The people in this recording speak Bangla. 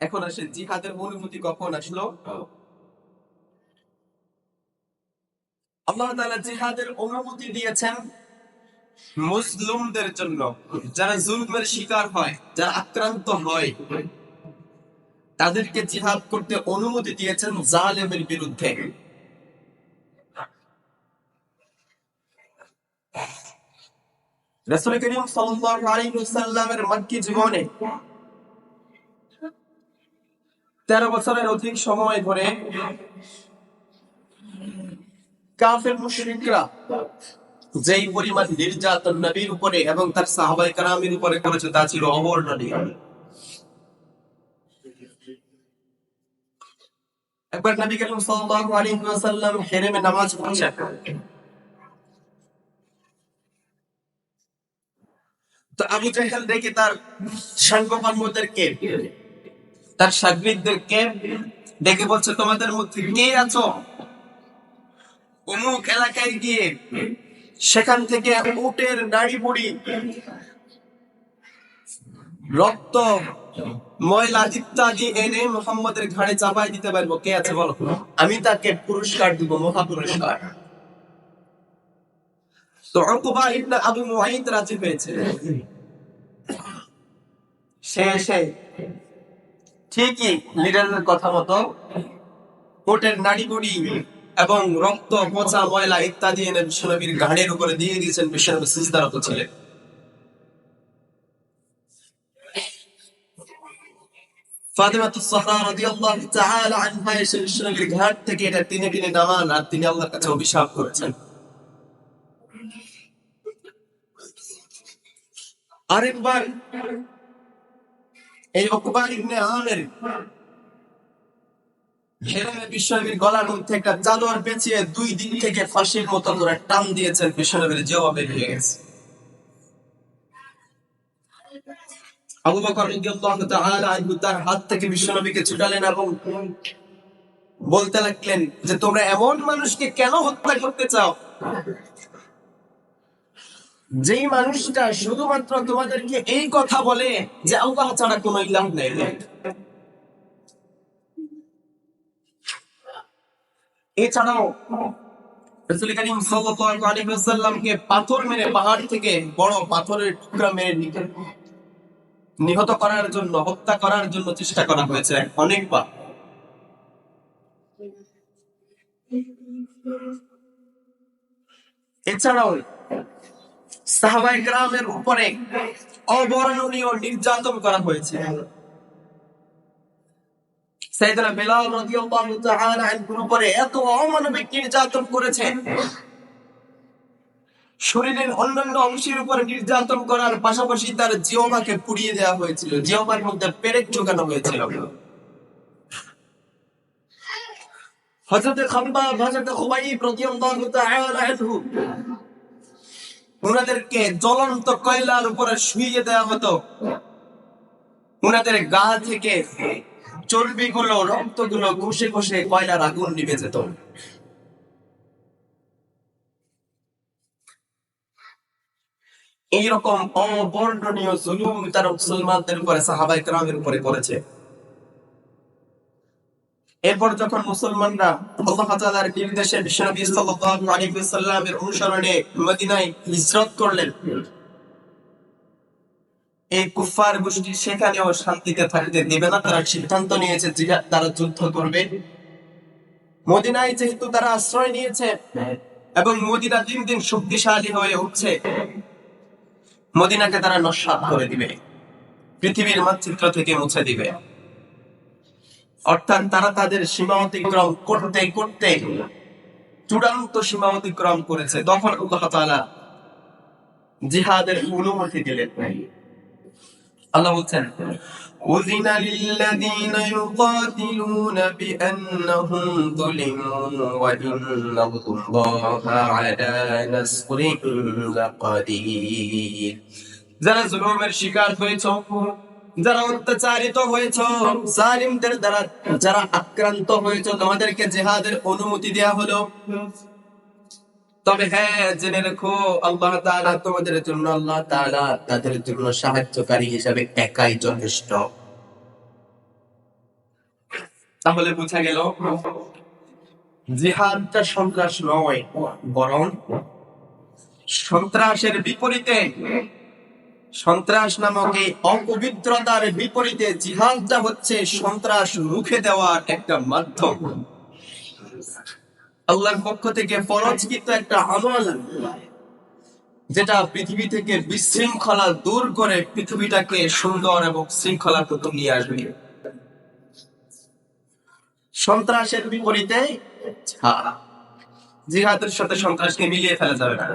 এখন আসে, জিহাদের অনুমতি কখন আসলো? আল্লাহ তাআলা জিহাদের অনুমতি দিয়েছেন মুসলিমদের জন্য। যারা জুলমের শিকার হয়, যারা আক্রান্ত হয়, তাদেরকে জিহাদ করতে অনুমতি দিয়েছেন জালেমের বিরুদ্ধে। রাসূল করিম ওয়াসাল্লামের মক্কি জীবনে তেরো বছরের অধিক সময় ধরে কাফের মুশরিকরা যেই পরিমাণ নির্যাতন নবীর উপরে এবং তার সাহাবাই কারামের উপরে করেছে, তা ছিল অবর্ণনীয়। একবার নবী করিম সাল্লাল্লাহু আলাইহি ওয়াসাল্লাম হেরেমে নামাজ পড়ছেন। তো আবু জাহেল দেখে তার সাঙ্গপাঙ্গদেরকে তার সাগরিদদেরকে ডেকে বলছে, তোমাদের মধ্যে কে আছো? অমুক এলাকায় গিয়ে সেখান থেকে উটের নাড়ি বুড়ি রক্ত, ময়লা ইত্যাদি এনে মোহাম্মদের ঘাড়ে চাপাই দিতে পারব। কে আছে বলো? আমি তাকে পুরস্কার দিব, মহা পুরস্কার। তো অকুবা ইবনে আবু মুআইদ রাজি হয়েছে। সে এসে ঠিকই লিডারের কথা মতো কোটের নাড়ি বুড়ি এবং রক্ত পচা ময়লা ইত্যাদি এনে বিশ্বনবীর ঘাড়ের উপরে দিয়ে দিয়েছেন বিশ্বনবী সিজদারত ছিলেন আরেকবার এই অকুবা ইবনে আমের হেরেমে বিশ্বনবীর গলার মধ্যে একটা চাদর পেঁচিয়ে দুই দিক থেকে ফাঁসির মতো করে টান দিয়েছেন, বিশ্বনবীর জবাবে ভেঙে গেছে। আবু বকর রাদিয়াল্লাহু তার হাত থেকে বিশ্বনবীকে ছুটালেন এবং বলতে লাগলেন যে, তোমরা এমন মানুষকে কেন হত্যা করতে চাও? যেই মানুষটা শুধুমাত্র তোমাদেরকে এই কথা বলে যে আল্লাহ ছাড়া কোনো ইলাহ নেই। এছাড়াও পাথর মেরে পাহাড় থেকে বড় পাথরের টুকরা মেরে নিহত করার জন্য, হত্যা করার জন্য চেষ্টা করা হয়েছে অনেকবার। এছাড়াও গ্রামের উপরে অবর্ণনীয় নির্যাতন করা হয়েছে। সাইয়েদনা বেলাল রাদিয়াল্লাহু তাআলা উপরে এত অমানবিক নির্যাতন করেছে শরীরের অন্যান্য অংশের উপরে নির্যাতন করার পাশাপাশি তার জিওমাকে পুড়িয়ে দেওয়া হয়েছিল। জিওমার মধ্যে পেরেক ঢোকানো হয়েছিল। হযরত খাম্বাব, হযরত খুবাইব রাদিয়াল্লাহু তাআলা আনহু ওনাদেরকে জ্বলন্ত কয়লার উপরে শুইয়ে দেওয়া হতো। ওনাদের গা থেকে চর্বিগুলো, রক্তগুলো ঘষে ঘষে কয়লার আগুন নিভে যেত। এইরকম অবর্ণনীয় জুলুম তারা মুসলমানদের উপরে সাহাবাই ক্রামের উপরে করেছে। এরপর যখন মুসলমানরা আল্লাহ তাআলার নির্দেশে বিশ্বনবী সাল্লাল্লাহু আলাইহি ওয়াসাল্লামের অনুসরণে মদিনায় হিজরত করলেন, এই কুফার গোষ্ঠী সেখানেও শান্তিতে থাকতে দেবে না। তারা সিদ্ধান্ত নিয়েছে যে তারা যুদ্ধ করবে। মদিনায় যেহেতু তারা আশ্রয় নিয়েছে এবং মদিনা দিন দিন শক্তিশালী হয়ে উঠছে, মদিনাকে তারা নস্বাত করে দিবে, পৃথিবীর মানচিত্র থেকে মুছে দিবে। অর্থাৎ তারা তাদের সীমা অতিক্রম করতে করতে চূড়ান্ত সীমা অতিক্রম করেছে তখন আল্লাহ তাআলা জিহাদের অনুমতি দিলেন আল্লাহ বলছেন أذن للذين يقاتلون بأنهم ظلموا وإن الله على نصرهم لقدير যারা জুলুমের শিকার হয়েছ যারা অত্যাচারিত হয়েছ, জালিমদের দ্বারা যারা আক্রান্ত হয়েছ, তোমাদেরকে জেহাদের অনুমতি দেয়া হলো। তবে হ্যাঁ জেনে রেখো, আল্লাহ তোমাদের জন্য, আল্লাহ তাদের জন্য সাহায্যকারী হিসাবে একাই যথেষ্ট। তাহলে বোঝা গেল, জিহাদটা সন্ত্রাস নয়, বরং সন্ত্রাসের বিপরীতে সন্ত্রাস নামক এই অপবিত্রতার বিপরীতে জিহাদটা হচ্ছে সন্ত্রাস রুখে দেওয়ার একটা মাধ্যম। আল্লাহর পক্ষ থেকে ফরজকৃত একটা আমল যেটা পৃথিবী থেকে বিশৃঙ্খলা দূর করে পৃথিবীটাকে সুন্দর এবং শৃঙ্খলা প্রতি নিয়ে আসবে। সন্ত্রাসের বিপরীতে জিহাদের সাথে সন্ত্রাসকে মিলিয়ে ফেলা যাবে না।